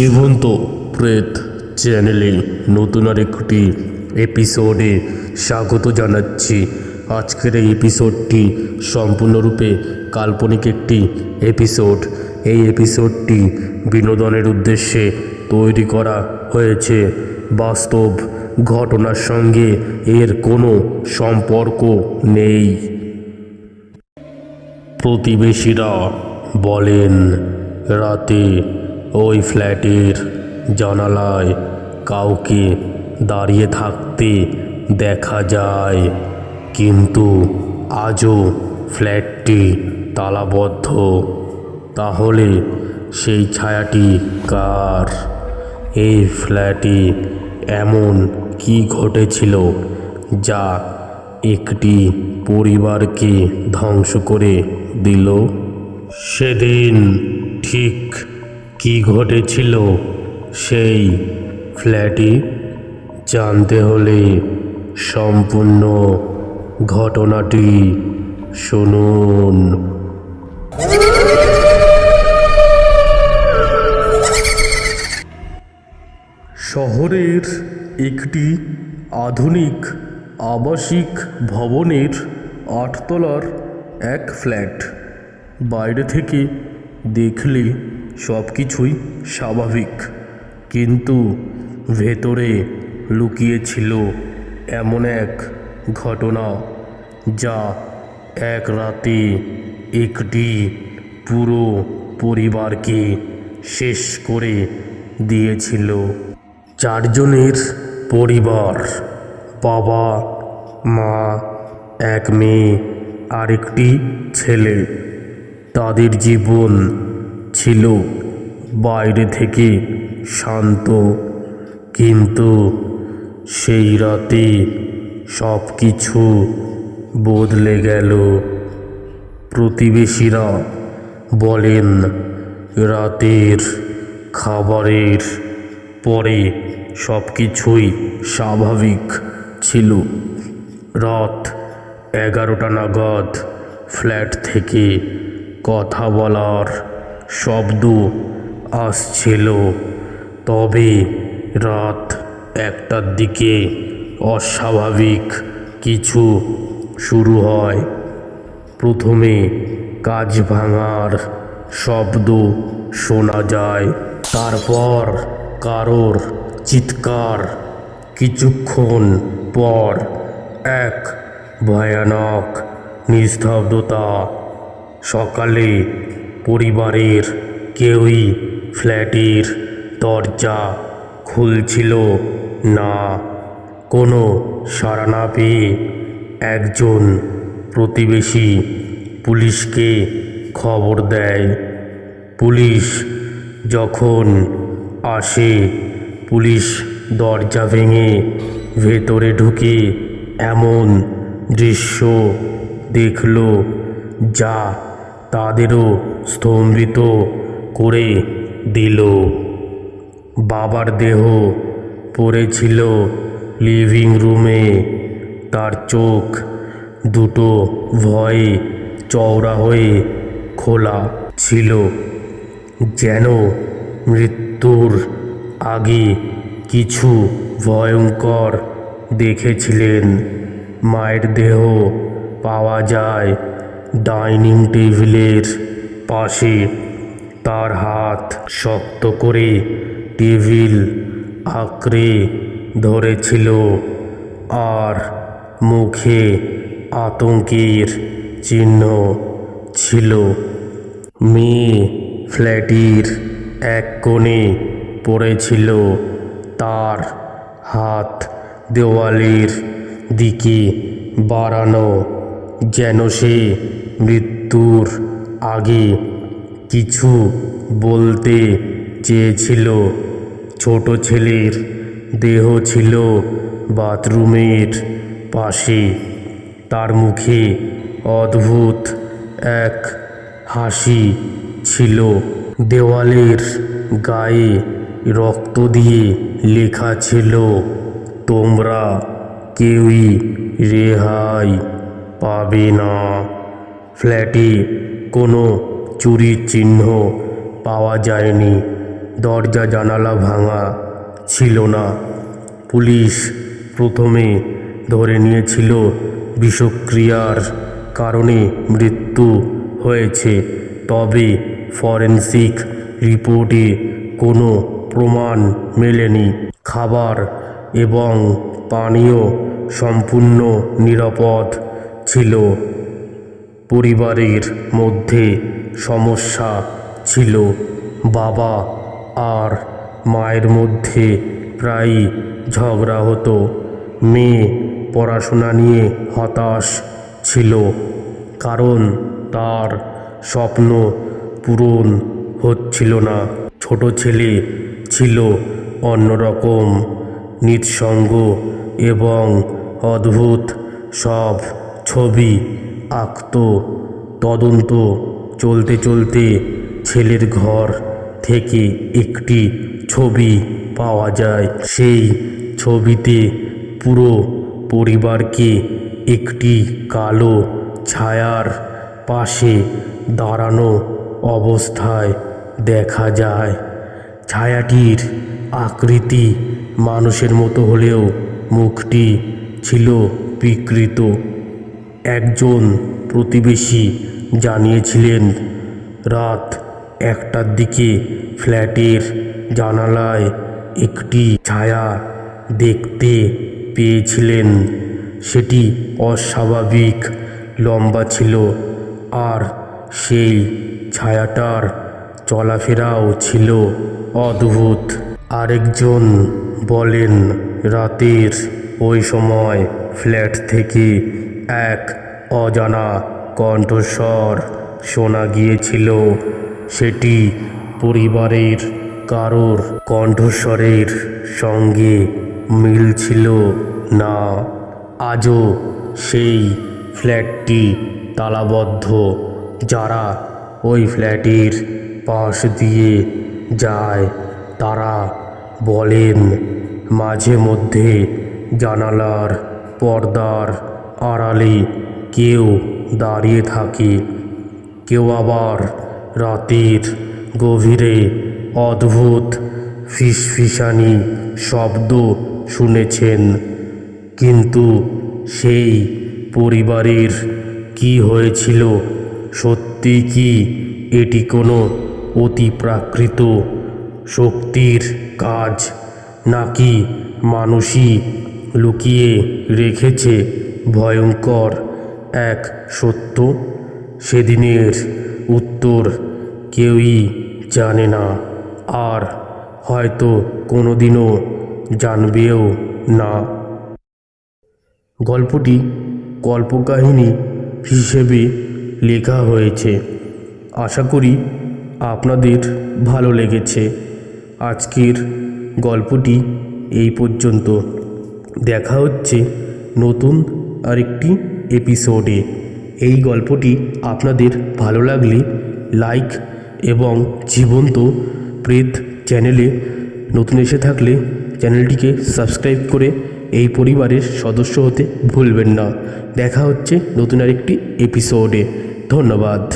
জীবন্ত প্রেত চ্যানেলে নতুন আর একটি এপিসোডে স্বাগত জানাচ্ছি। আজকের এই এপিসোডটি সম্পূর্ণরূপে কাল্পনিক একটি এপিসোড। এই এপিসোডটি বিনোদনের উদ্দেশ্যে তৈরি করা হয়েছে। বাস্তব ঘটনার সঙ্গে এর কোনো সম্পর্ক নেই। প্রতিবেশীরা বলেন, রাতে ওই ফ্ল্যাটের জানালায় কাউকে দাঁড়িয়ে থাকতে দেখা যায়। কিন্তু আজও ফ্ল্যাটটি তালাবদ্ধ। তাহলে সেই ছায়াটি কার? এই ফ্ল্যাটে এমন কি ঘটেছিল যা একটি পরিবারকে ধ্বংস করে দিল? সেদিন ঠিক কি ঘটেছিল? সেই ফ্ল্যাটে জানতে হলে সম্পূর্ণ ঘটনাটি শুনুন। শহরের একটি আধুনিক আবাসিক ভবনের আটতলার এক ফ্ল্যাট। বাইরে থেকে দেখলে সব কিছুই স্বাভাবিক। কিন্তু ভেতরে লুকিয়ে ছিল এমন এক ঘটনা যা এক রাতে একটি পুরো পরিবারকে শেষ করে দিয়েছিল। চারজনের পরিবার, বাবা, মা, এক মেয়ে আর একটি ছেলে। তাদের জীবন ছিল বাইরে থেকে শান্ত। কিন্তু সেই রাতে সব কিছু বদলে গেল। প্রতিবেশীরা বলেন, রাতের খাবারের পরে সব কিছুই স্বাভাবিক ছিল। রাত এগারোটা নাগাদ ফ্ল্যাট থেকে কথা বলার শব্দ আসছিল। তবে রাত একটার দিকে অস্বাভাবিক কিছু শুরু হয়। প্রথমে কাজ ভাঙার শব্দ শোনা যায়। তারপর কারোর চিৎকার। কিছুক্ষণ পর এক ভয়ানক নিস্তব্ধতা। সকালে পরিবারের কেউই ফ্ল্যাটের দরজা খুলছিল না। কোনো সাড়া না পেয়ে একজন প্রতিবেশী পুলিশকে খবর দেয়। পুলিশ যখন আসে, পুলিশ দরজা ভেঙে ভেতরে ঢুকে এমন দৃশ্য দেখল যা তাদেরও স্তম্ভিত করে দিল। বাবার দেহ পড়েছিল লিভিং রুমে। তার চোখ দুটো ভয়ে চওড়া হয়ে খোলা ছিল। যেন মৃত্যুর আগে কিছু ভয়ঙ্কর দেখেছিলেন। মায়ের দেহ পাওয়া যায় ডাইনিং টেবিলের পাশে তার হাত শক্ত করে টেবিল আঁকড়ে ধরেছিল আর মুখে আতঙ্কের চিহ্ন ছিল। মেয়ে ফ্ল্যাটির এক কোণে পড়েছিল তার হাত দেওয়ালের দিকে বাড়ানো। যেন সে মৃত্যুর আগে কিছু বলতে চেয়েছিল। ছোট ছেলের দেহ ছিল বাথরুমের পাশে। তার মুখে অদ্ভুত এক হাসি ছিল। দেওয়ালের গায়ে রক্ত দিয়ে লেখা ছিল, তোমরা কেউই রেহাই পাবে না। ফ্ল্যাটে কোনো চুরির চিহ্ন পাওয়া যায়নি। দরজা জানালা ভাঙা ছিল না। পুলিশ প্রথমে ধরে নিয়েছিল বিষক্রিয়ার কারণে মৃত্যু হয়েছে। তবে ফরেন্সিক রিপোর্টে কোনো প্রমাণ মেলেনি। খাবার এবং পানীয় সম্পূর্ণ নিরাপদ ছিল। পরিবারের মধ্যে সমস্যা ছিল। বাবা আর মায়ের মধ্যে প্রায়ই ঝগড়া হতো। মেয়ে পড়াশোনা নিয়ে হতাশ ছিল। কারণ তার স্বপ্ন পূরণ হচ্ছিল না। ছোট ছেলে ছিল অন্যরকম, নিঃসঙ্গ এবং অদ্ভুত সব। ছবি, আঁকত, তদন্ত, চলতে চলতে ছেলের ঘর থেকে একটি ছবি পাওয়া যায়। সেই ছবিতে পুরো পরিবারকে একটি কালো ছায়ার পাশে দাঁড়ানো অবস্থায় দেখা যায়। ছায়াটির আকৃতি মানুষের মতো হলেও মুখটি ছিল বিকৃত। একজন প্রতিবেশী জানিয়েছিলেন, রাত একটার দিকে ফ্ল্যাটের জানালায় একটি ছায়া দেখতে পেয়েছিলেন। সেটি অস্বাভাবিক, লম্বা ছিল আর সেই ছায়াটার চলাফেরাও ছিল অদ্ভুত। আরেকজন বলেন, রাতের ওই সময় ফ্ল্যাট থেকে এক অজানা কণ্ঠস্বর শোনা গিয়েছিল। সেটি পরিবারের কারোর কণ্ঠস্বরের সঙ্গে মিল ছিল না। আজও সেই ফ্ল্যাটটি তালাবদ্ধ। যারা ওই ফ্ল্যাটের পাশ দিয়ে যায়, তারা বলেন, মাঝে মধ্যে জানালার পর্দার আড়ালে কেউ দাঁড়িয়ে থাকে। কেউ আবার রাতের গভীরে অদ্ভুত ফিসফিসানি শব্দ শুনেছেন। কিন্তু সেই পরিবারের কি হয়েছিল, সত্যি কি এটি কোনো অতি প্রাকৃত শক্তির কাজ নাকি মানুষই লুকিয়ে রেখেছে? ভয়ঙ্কর এক সত্য। সেদিনের উত্তর কেউই জানে না। আর হয়তো কোনোদিনও জানবেও না। গল্পটি কল্পকাহিনী হিসেবে লেখা হয়েছে। আশা করি আপনাদের ভালো লেগেছে। আজকের গল্পটি এই পর্যন্ত। দেখা হচ্ছে নতুন আরেকটি এপিসোডে। এই গল্পটি আপনাদের ভালো লাগলে লাইক এবং জীবন্ত প্রেত চ্যানেলে নতুন এসে থাকলে চ্যানেলটিকে সাবস্ক্রাইব করে এই পরিবারের সদস্য হতে ভুলবেন না। দেখা হচ্ছে নতুন আরেকটি এপিসোডে। ধন্যবাদ।